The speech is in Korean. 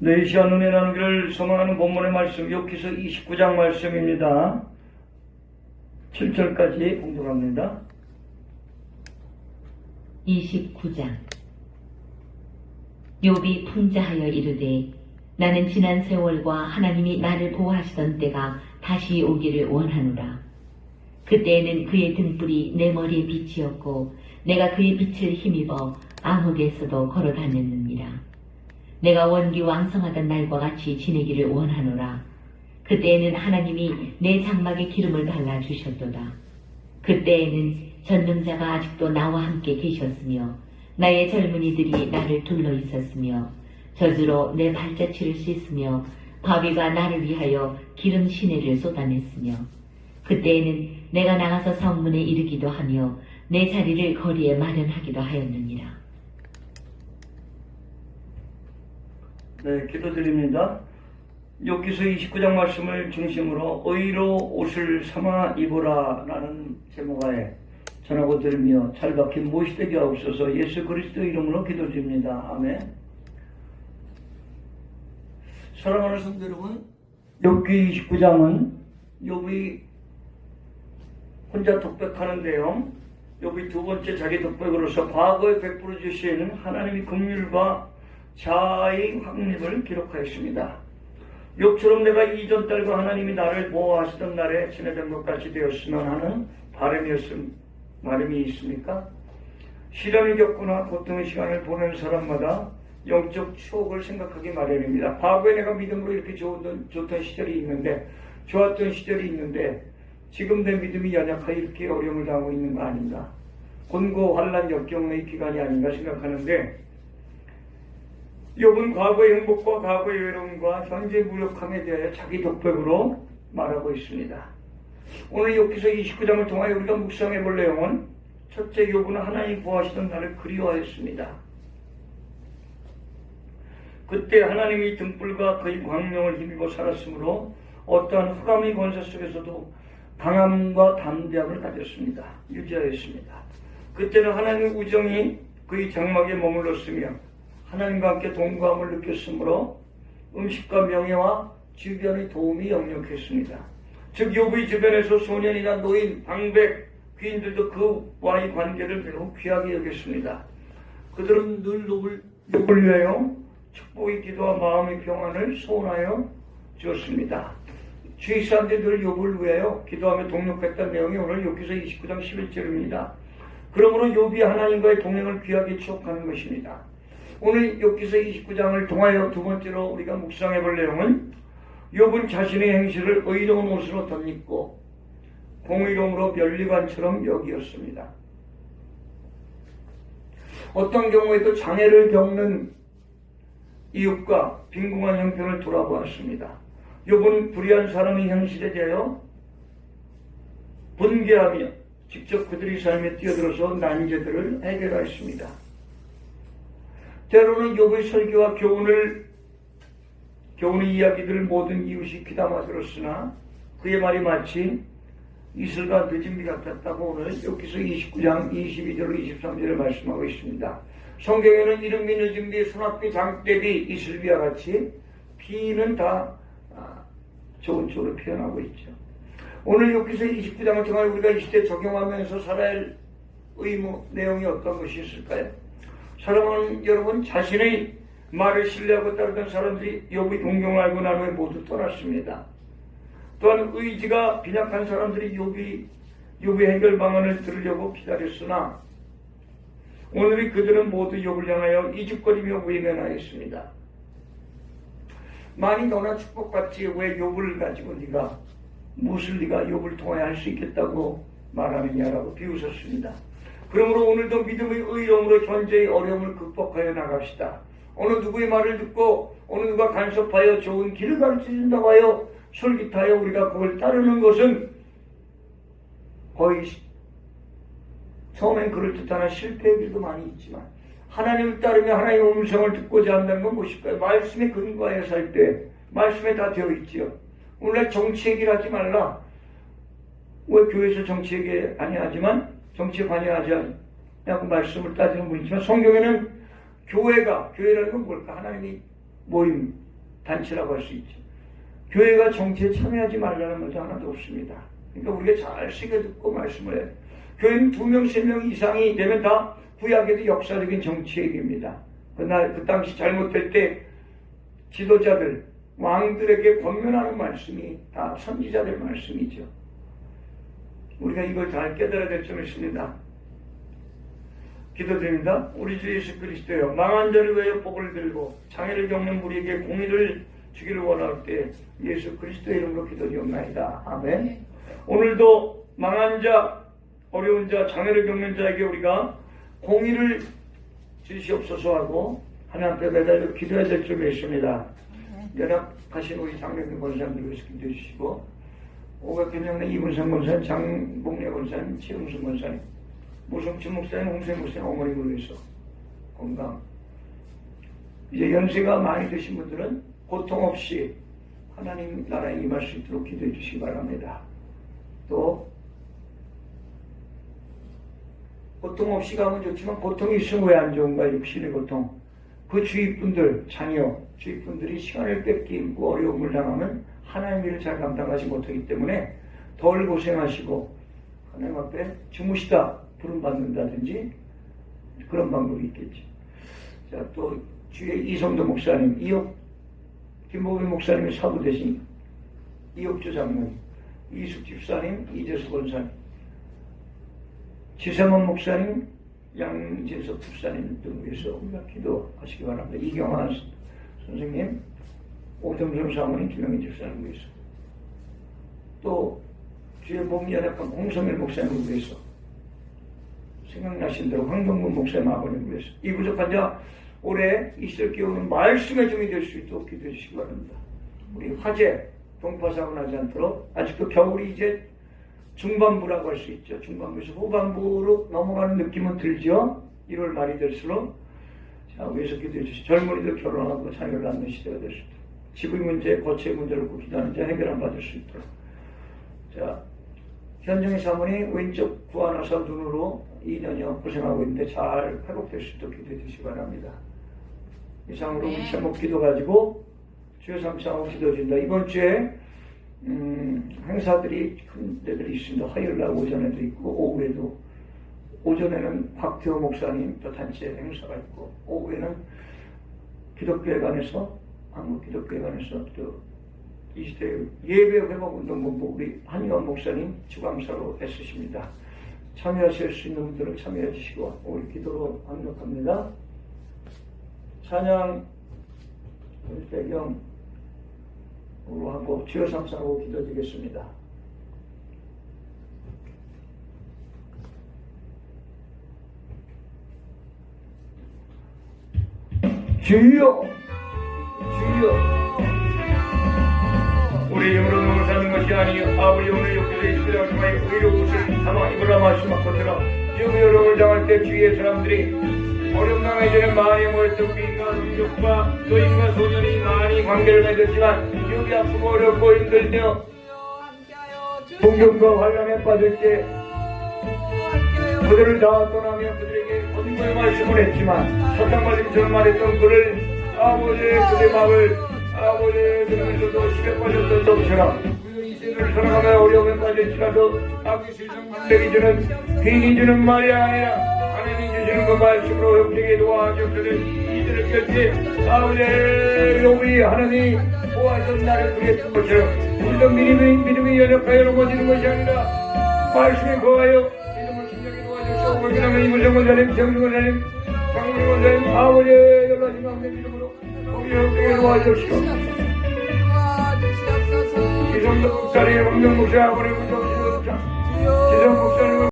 시간 은혜 나누기를 소망하는 본문의 말씀, 욕기서 29장 말씀입니다. 7절까지 공독합니다. 29장 욥이 풍자하여 이르되 나는 지난 세월과 하나님이 나를 보호하시던 때가 다시 오기를 원하노라. 그때에는 그의 등불이 내 머리에 빛이었고 내가 그의 빛을 힘입어 암흑에서도 걸어 다녔느니라. 내가 원기 왕성하던 날과 같이 지내기를 원하노라. 그때에는 하나님이 내 장막에 기름을 발라 주셨도다. 그때에는 전능자가 아직도 나와 함께 계셨으며 나의 젊은이들이 나를 둘러 있었으며 저주로 내 발자취를 씻으며 바위가 나를 위하여 기름 시내를 쏟아냈으며 그때에는 내가 나가서 성문에 이르기도 하며 내 자리를 거리에 마련하기도 하였느니라. 네, 기도드립니다. 욕기서 29장 말씀을 중심으로 의로 옷을 삼아 입으라 라는 제목하에 전하고 들으며 잘 박힌 무엇이 되게 하옵소서 예수 그리스도 이름으로 기도드립니다. 아멘. 사랑하는 성도 여러분, 욥기 29장은 욥이 혼자 독백하는데요. 욥이 두 번째 자기 독백으로서 과거에 베풀어 주신 하나님의 긍휼과 자의 확립을 기록하였습니다. 욕처럼 내가 이전 딸과 하나님이 나를 보호하시던 날에 지내던 것 같이 되었으면 하는 바람이었음, 바람이 있습니까? 시련을 겪거나 고통의 시간을 보낸 사람마다 영적 추억을 생각하기 마련입니다. 과거에 내가 믿음으로 이렇게 좋던, 좋던 시절이 있는데, 좋았던 시절이 있는데, 지금 내 믿음이 연약하여 이렇게 어려움을 당하고 있는 거 아닌가? 곤고 환란 역경의 기간이 아닌가 생각하는데, 욥은 과거의 행복과 과거의 외로움과 현재 무력함에 대해 자기 독백으로 말하고 있습니다. 오늘 욥기서 29장을 통하여 우리가 묵상해 볼 내용은 첫째 욥은 하나님 보호하시던 나를 그리워하였습니다. 그때 하나님이 등불과 그의 광명을 힘입어 살았으므로 어떠한 흑암의 권세 속에서도 강함과 담대함을 가졌습니다. 유지하였습니다. 그때는 하나님의 우정이 그의 장막에 머물렀으며 하나님과 함께 동감을 느꼈으므로 음식과 명예와 주변의 도움이 역력했습니다. 즉 욥의 주변에서 소년이나 노인, 방백, 귀인들도 그와의 관계를 매우 귀하게 여겼습니다. 그들은 늘 욥을, 욥을 위하여 축복의 기도와 마음의 평안을 소원하여 주었습니다. 주위 사람들이 늘 욥을 위하여 기도하며 동력했던 내용이 오늘 욥기서 29장 11절입니다. 그러므로 욥이 하나님과의 동행을 귀하게 추억하는 것입니다. 오늘 욥기서 29장을 통하여 두 번째로 우리가 묵상해 볼 내용은 욥은 자신의 행실을 의로운 옷으로 덧입고 공의로움으로 면리관처럼 여기었습니다. 어떤 경우에도 장애를 겪는 이웃과 빈궁한 형편을 돌아보았습니다. 욥은 불의한 사람의 형실에 대하여 분개하며 직접 그들의 삶에 뛰어들어서 난제들을 해결하였습니다. 때로는 욥의 설교와 교훈을 교훈의 이야기들을 모든 이웃이 귀담아 들었으나 그의 말이 마치 이슬과 늦은 비 같았다고 오늘 욥기서 29장 22절 23절을 말씀하고 있습니다. 성경에는 이른비 늦은 비, 소낙비, 장대비, 이슬비와 같이 비는 다 아, 좋은 쪽으로 표현하고 있죠. 오늘 욥기서 29장을 통해 우리가 이 시대에 적용하면서 살아야 할 의무 내용이 어떤 것이 있을까요? 사랑하는 여러분 자신의 말을 신뢰하고 따르던 사람들이 욥의 동경을 알고 난 후에 모두 떠났습니다. 또한 의지가 빈약한 사람들이 욥이 욥의 해결 방안을 들으려고 기다렸으나 오늘의 그들은 모두 욥을 향하여 이죽거리며 외면하였습니다. 만이 너나 축복받지 왜 욥을 가지고 네가 네가 욥을 통하여 할수 있겠다고 말하느냐라고 비웃었습니다. 그러므로 오늘도 믿음의 의로움으로 현재의 어려움을 극복하여 나갑시다. 어느 누구의 말을 듣고 어느 누가 간섭하여 좋은 길을 가르쳐준다고 하여 솔깃하여 우리가 그걸 따르는 것은 거의 처음엔 그럴듯하나 실패의 길도 많이 있지만 하나님을 따르며 하나님의 음성을 듣고자 한다는 건 무엇일까요? 말씀에 근거하여 살 때 말씀에 다 되어 있지요. 오늘날 정치 얘기를 하지 말라. 왜 교회에서 정치 얘기 아니 하지만 정치에 관여하지 않냐고 말씀을 따지는 분이지만 성경에는 교회가 교회라는 건 뭘까? 하나님이 모임 단체라고 할 수 있죠. 교회가 정치에 참여하지 말라는 말도 하나도 없습니다. 그러니까 우리가 잘 새겨 듣고 말씀을 해요. 교회는 두 명, 세 명 이상이 되면 다 구약에도 역사적인 정치 얘기입니다. 그날 그 당시 잘못될 때 지도자들, 왕들에게 권면하는 말씀이 다 선지자들 말씀이죠. 우리가 이걸 잘 깨달아야 될 점이 있습니다. 기도드립니다. 우리 주 예수 그리스도여 망한 자를 위하여 복을 들고 장애를 겪는 우리에게 공의를 주기를 원할 때 예수 그리스도의 이름으로 기도드리옵나이다. 아멘. 오늘도 망한 자, 어려운 자, 장애를 겪는 자에게 우리가 공의를 주시옵소서 하고 하나님 앞에 매달려 기도해야 될 점이 있습니다. 연합하신 우리 장례금 권사님들 위해서 기도해 주시고 오백개명의 이문상 권사님, 장봉래 권사님, 최웅순 권사님 무성춘 목사님, 홍생 목사님 어머님을 위해서 건강. 이제 연세가 많이 드신 분들은 고통 없이 하나님 나라에 임할 수 있도록 기도해 주시기 바랍니다. 또 고통 없이 가면 좋지만 고통이 있으면 왜 안 좋은가 육신의 고통. 그 주위 분들 자녀 주위 분들이 시간을 뺏기고 어려움을 당하면 하나님 일을 잘 감당하지 못하기 때문에 덜 고생하시고 하나님 앞에 주무시다 부름 받는다든지 그런 방법이 있겠지. 자, 또 주위에 이성도 목사님, 이옥 김보배 목사님의 사부 대신 이옥주 장로님, 이숙 집사님, 이재수 권사님, 지세만 목사님, 양진석 집사님 등 위해서 기도하시기 바랍니다. 이경환 선생님, 오정선 사모님, 김영희 집사님 위해서 또 주의 몸이 연약한 홍성일 목사님을 위해서 생각나신 대로 황동근 목사님 아버님 위해서 이 부족한 자 올해 이슬 기오는 말씀의 종이 될 수 있도록 기도해 주시기 바랍니다. 우리 화재 동파사고 나지 않도록 아직도 겨울이 이제 중반부라고 할 수 있죠. 중반부에서 후반부로 넘어가는 느낌은 들죠. 1월 말이 될수록 자 위에서 기도해 주시 젊은이들 결혼하고 자녀를 낳는 시대가 될 수 있도록 지불 문제, 거체 문제를 기도하는 자 해결 안 받을 수 있도록 자 현정의 사모님 왼쪽 구안화사 눈으로 2년여 고생하고 있는데 잘 회복될 수 있도록 기도해 주시기 바랍니다. 이상으로 네. 제목 기도 가지고 주여 삼창하고 기도 드린다. 이번 주에 음, 행사들이 큰 데들이 있습니다. 화요일 날 오전에도 있고 오후에도 오전에는 박태호 목사님 또 단체 행사가 있고 오후에는 기독교회관에서 한국 기독교회관에서 또이 시대 예배 회복 운동 본부 우리 한의원 목사님 주감사로 애쓰십니다. 참여하실 수 있는 분들은 참여해 주시고 오늘 기도로 합력합니다. 찬양 배경으로 하고 주여 삼사하고 기도드리겠습니다. 주여 주여. 우리 힘으로 눈을 사는 것이 아니요. 아버지 오늘 욕되에 있으려 정말 의로 옷을 삼아 입으라 말씀하고 들어 지금 여러분을 당할 때 주위의 사람들이 어려움 당해지는 많이 모였던 빈과 민족과 노인과 소년이 많이 관계를 맺었지만 여기 아프고 어렵고 힘들 때 공경과 환란에 빠질 때 그들을 다 떠나며 그들에게 거듭의 말씀을 했지만 사탕 말림처럼 말했던 그를 아버지 그의 마음을 아버지 들으면서도 시계 빠졌던 것처럼 우리가 이 세상을 살아가며 어려움에 빠질지라도 아기 세상 만들기 주는 괜히 주는 말이 아니라 하나님이 주시는 그 말씀으로 형제에게 도와주시는 이들을 곁에 아버지 우리 하나님 보아선 나를 그랬던 것처럼 우리도 믿음이, 믿음이 연약하여 넘어지는 것이 아니라 말씀에 거하여 믿음을 신경에 도와주시고 그러면 이물정 권사님, 정준 권사님, 권사님, 아버지 연락이 가운데 믿음으로 우리 도와주시고 도와주시옵소서. 이성도 목사님, 황정 목사, 아버지 목사, 지성 목사님